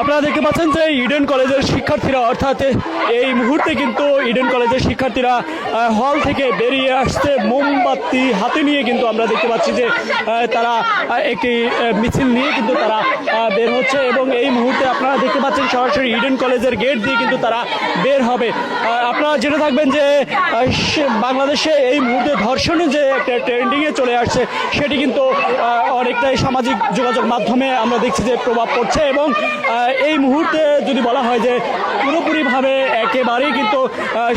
আপনারা দেখতে পাচ্ছেন যে ইডেন কলেজের শিক্ষার্থীরা, অর্থাৎ এই মুহূর্তে কিন্তু ইডেন কলেজের শিক্ষার্থীরা হল থেকে বেরিয়ে আসছে। মোমবাতি হাতে নিয়ে কিন্তু আমরা দেখতে পাচ্ছি যে তারা একটি মিছিল নিয়ে কিন্তু তারা বের হচ্ছে এবং এই মুহূর্তে আপনারা দেখতে পাচ্ছেন সরাসরি ইডেন কলেজের গেট দিয়ে কিন্তু তারা বের হবে। আপনারা জেনে থাকবেন যে বাংলাদেশে এই মুহূর্তে ধর্ষণে যে একটা ট্রেন্ডিংয়ে চলে আসছে, সেটি কিন্তু অনেকটাই সামাজিক যোগাযোগ মাধ্যমে আমরা দেখছি যে প্রভাব পড়ছে এবং এই মুহূর্তে যদি বলা হয় যে পুরোপুরিভাবে একেবারেই কিন্তু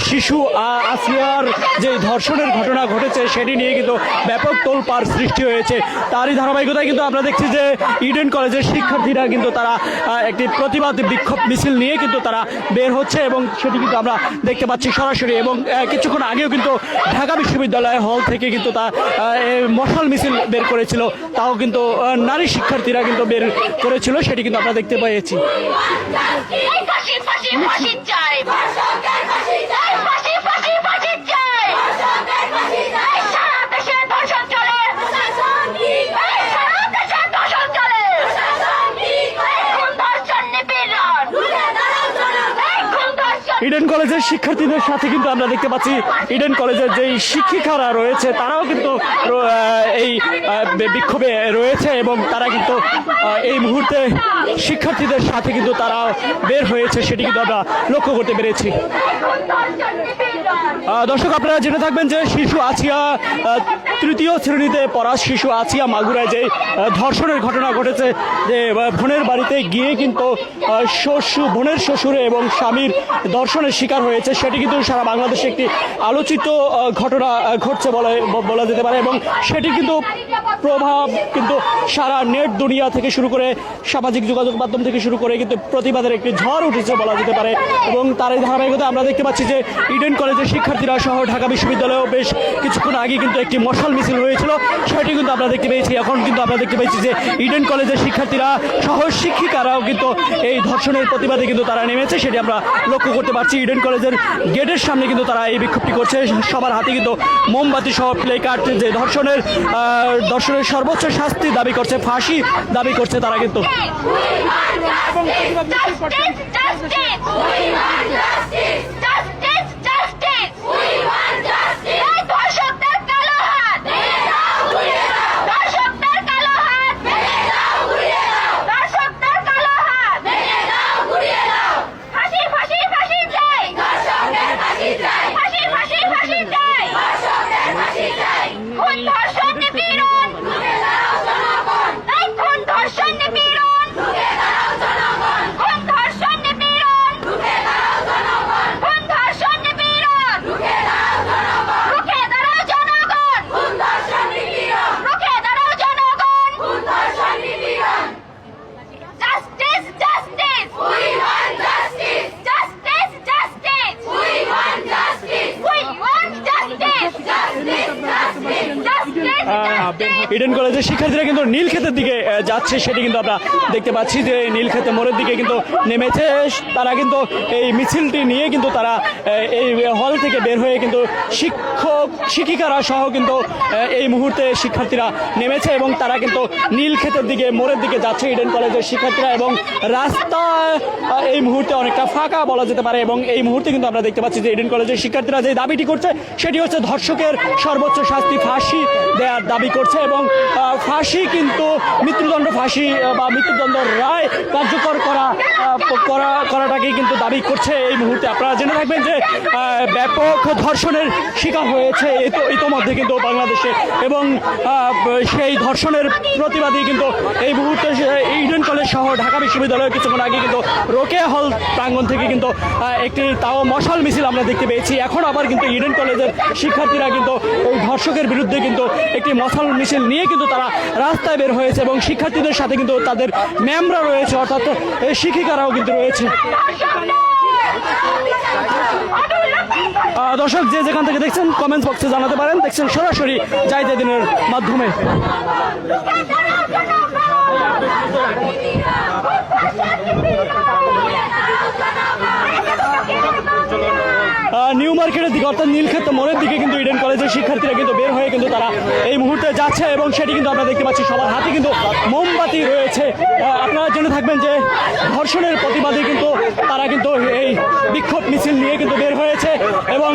শিশু আসিয়ার যে ধর্ষণের ঘটনা ঘটেছে সেটি নিয়ে কিন্তু ব্যাপক তোলপাড় সৃষ্টি হয়েছে। তারই ধারাবাহিকতায় কিন্তু আমরা দেখছি যে ইডেন কলেজের শিক্ষার্থীরা কিন্তু তারা একটি প্রতিবাদ বিক্ষোভ মিছিল নিয়ে কিন্তু তারা বের হচ্ছে এবং সেটি কিন্তু আমরা দেখতে পাচ্ছি সরাসরি এবং কিছুক্ষণ আগেও কিন্তু ঢাকা বিশ্ববিদ্যালয় হল থেকে কিন্তু তা মশাল মিছিল বের করেছিল। তাও কিন্তু নারী শিক্ষার্থীরা কিন্তু বের করেছিল সেটি কিন্তু আমরা দেখতে পেয়েছি এই ফাঁসি ফাঁসি ফাঁসি চাই এই ফাঁসি ফাঁসি ফাঁসি চাই এই সারা দেশে ধর্ষণ চলে এই সারা দেশে ধর্ষণ চলে এই খুন ধর্ষণ নিপীড়ন এই খুন ধর্ষণ ইডেন কলেজের শিক্ষার্থীদের সাথে কিন্তু আমরা দেখতে পাচ্ছি ইডেন কলেজের যেই শিক্ষিকারা রয়েছে, তারাও কিন্তু এই বিক্ষোভে রয়েছে এবং তারা কিন্তু এই মুহূর্তে শিক্ষার্থীদের সাথে কিন্তু তারা বের হয়েছে, সেটি কিন্তু আমরা লক্ষ্য করতে পেরেছি। দর্শক, আপনারা জেনে থাকবেন যে শিশু আছিয়া তৃতীয় শ্রেণীতে পড়া শিশু আছিয়া মাগুরায় যে ধর্ষণের ঘটনা ঘটেছে, যে বোনের বাড়িতে গিয়ে কিন্তু শ্বশুর বোনের শ্বশুরে এবং স্বামীর ধর্ষণের শিকার হয়েছে। সেটি কিন্তু সারা বাংলাদেশে একটি আলোচিত ঘটনা ঘটছে বলে বলা যেতে পারে এবং সেটি কিন্তু প্রভাব কিন্তু সারা নেট দুনিয়া থেকে শুরু করে সামাজিক যোগাযোগ মাধ্যম থেকে শুরু করে কিন্তু প্রতিবাদের একটি ঝড় উঠেছে বলা যেতে পারে এবং তার এই ধারাবাহিকতা আমরা দেখতে পাচ্ছি যে ইডেন কলেজের শিক্ষার্থীরা সহ ঢাকা বিশ্ববিদ্যালয়েও বেশ কিছুক্ষণ আগে কিন্তু একটি মশাল মিছিল হয়েছিল সেটি কিন্তু আমরা দেখতে পেয়েছি। এখন কিন্তু আমরা দেখতে পেয়েছি যে ইডেন কলেজের শিক্ষার্থীরা সহ শিক্ষিকারাও কিন্তু এই ধর্ষণের প্রতিবাদে কিন্তু তারা নেমেছে সেটি আমরা লক্ষ্য করতে পারছি। ইডেন কলেজের গেটের সামনে কিন্তু তারা এই বিক্ষোভটি করছে। সবার হাতে কিন্তু মোমবাতি সহ প্লে কার্ড যে ধর্ষণের ধর্ষণের সর্বোচ্চ শাস্তি দাবি করছে ফাঁসি দাবি করছে তারা কিন্তু। Justice, ইডেন কলেজের শিক্ষার্থীরা কিন্তু নীলক্ষেতের দিকে যাচ্ছে। সেটি কিন্তু আমরা দেখতে পাচ্ছি যে নীলক্ষেতে মোড়ের দিকে কিন্তু নেমেছে। তারা কিন্তু এই মিছিলটি নিয়ে কিন্তু তারা এই হল থেকে বের হয়ে কিন্তু শিক্ষক, শিক্ষিকারা সহ কিন্তু এই মুহূর্তে শিক্ষার্থীরা নেমেছে এবং তারা কিন্তু নীলক্ষেতের দিকে, মোড়ের দিকে যাচ্ছে ইডেন কলেজের শিক্ষার্থীরা এবং রাস্তা এই মুহূর্তে অনেকটা ফাঁকা বলা যেতে পারে এবং এই মুহূর্তে কিন্তু আমরা দেখতে পাচ্ছি যে ইডেন কলেজের শিক্ষার্থীরা যে দাবিটি করছে, সেটি হচ্ছে ধর্ষকের সর্বোচ্চ শাস্তি ফাঁসি দেওয়ার দাবি করছে এবং ফাঁসি কিন্তু মৃত্যুদণ্ড ফাঁসি বা মৃত্যুদণ্ড রায় কার্যকর করা করা, করাটাকেই কিন্তু দাবি করছে এই মুহূর্তে। আপনারা জেনে থাকবেন যে ব্যাপক ধর্ষণের শিকার হয়েছে ইতো- ইতোমধ্যে কিন্তু বাংলাদেশে। এবং সেই ধর্ষণের প্রতিবাদী কিন্তু এই মুহূর্তে ইডেন কলেজ সহ ঢাকা বিশ্ববিদ্যালয়ের কিছুক্ষণ আগে কিন্তু রোকে হল প্রাঙ্গণ থেকে কিন্তু একটি তাও মশাল মিছিল আমরা দেখতে পেয়েছি। এখন আবার কিন্তু ইডেন কলেজের শিক্ষার্থীরা কিন্তু এই ধর্ষকের বিরুদ্ধে কিন্তু একটি মশাল মিছিল নিয়ে কিন্তু তারা রাস্তায় বের হয়েছে এবং শিক্ষার্থীদের সাথে কিন্তু তাদের ম্যামরা রয়েছে, অর্থাৎ শিক্ষিকারাও কিন্তু রয়েছে। দর্শক, যে যেখান থেকে দেখছেন কমেন্টস বক্সে জানাতে পারেন। দেখছেন, সরাসরি জাইদে দিনের মাধ্যমে। নিউ মার্কেটের দিকে, অর্থাৎ নীলক্ষেত মোড়ের দিকে কিন্তু ইডেন কলেজের শিক্ষার্থীরা কিন্তু বের হয়ে কিন্তু তারা এই মুহূর্তে যাচ্ছে এবং সেটি কিন্তু আমরা দেখতে পাচ্ছি, সবার হাতে কিন্তু মোমবাতি রয়েছে। আপনারা জেনে থাকবেন যে ধর্ষণের প্রতিবাদে কিন্তু তারা কিন্তু এই বিক্ষোভ মিছিল নিয়ে কিন্তু বের হয়েছে এবং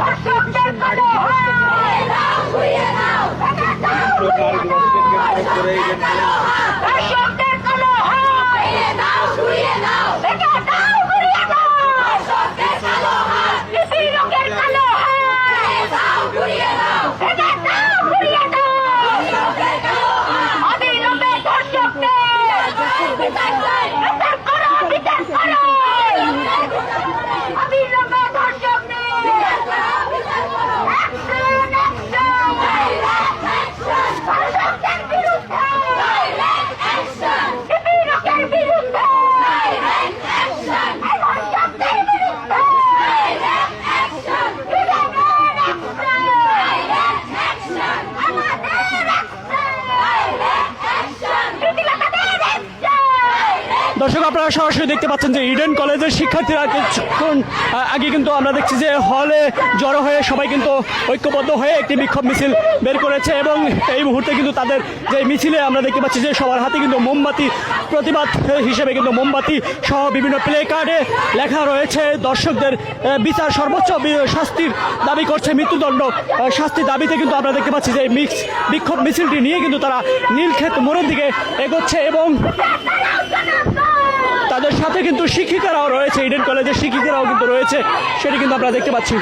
দর্শকদের কালো হাত দাও ঘুরিয়ে দাও এটা দাও ঘুরিয়ে দাও দর্শকদের কালো হাত কৃষি লোকের কালো হাত দাও ঘুরিয়ে দাও এটা দাও ঘুরিয়ে দাও দর্শকদের কালো হাত অবিলম্বে দর্শকদের বিচার করো বিচার করো অবিলম্বে দর্শকদের Action! দর্শকদের বিরুদ্ধে দর্শকদের বিরুদ্ধে দর্শক আপনারা সরাসরি দেখতে পাচ্ছেন যে ইডেন কলেজের শিক্ষার্থীরা কিছুক্ষণ আগে কিন্তু আমরা দেখছি যে হলে জড়ো হয়ে সবাই কিন্তু ঐক্যবদ্ধ হয়ে একটি বিক্ষোভ মিছিল বের করেছে এবং এই মুহূর্তে কিন্তু তাদের যে মিছিলে আমরা দেখতে পাচ্ছি যে সবার হাতে কিন্তু মোমবাতি, প্রতিবাদ হিসেবে কিন্তু মোমবাতি সহ বিভিন্ন প্লে কার্ডে লেখা রয়েছে। দর্শকদের বিচার সর্বোচ্চ শাস্তির দাবি করছে মৃত্যুদণ্ড। শাস্তির দাবিতে কিন্তু আমরা দেখতে পাচ্ছি যে এই মিক্স, বিক্ষোভ মিছিলটি নিয়ে কিন্তু তারা নীলক্ষেত মোড়ের দিকে এগোচ্ছে এবং তাদের সাথে কিন্তু শিক্ষিকারাও রয়েছে ইডেন কলেজের শিক্ষিকারাও কিন্তু রয়েছে, সেটি কিন্তু আমরা দেখতে পাচ্ছি।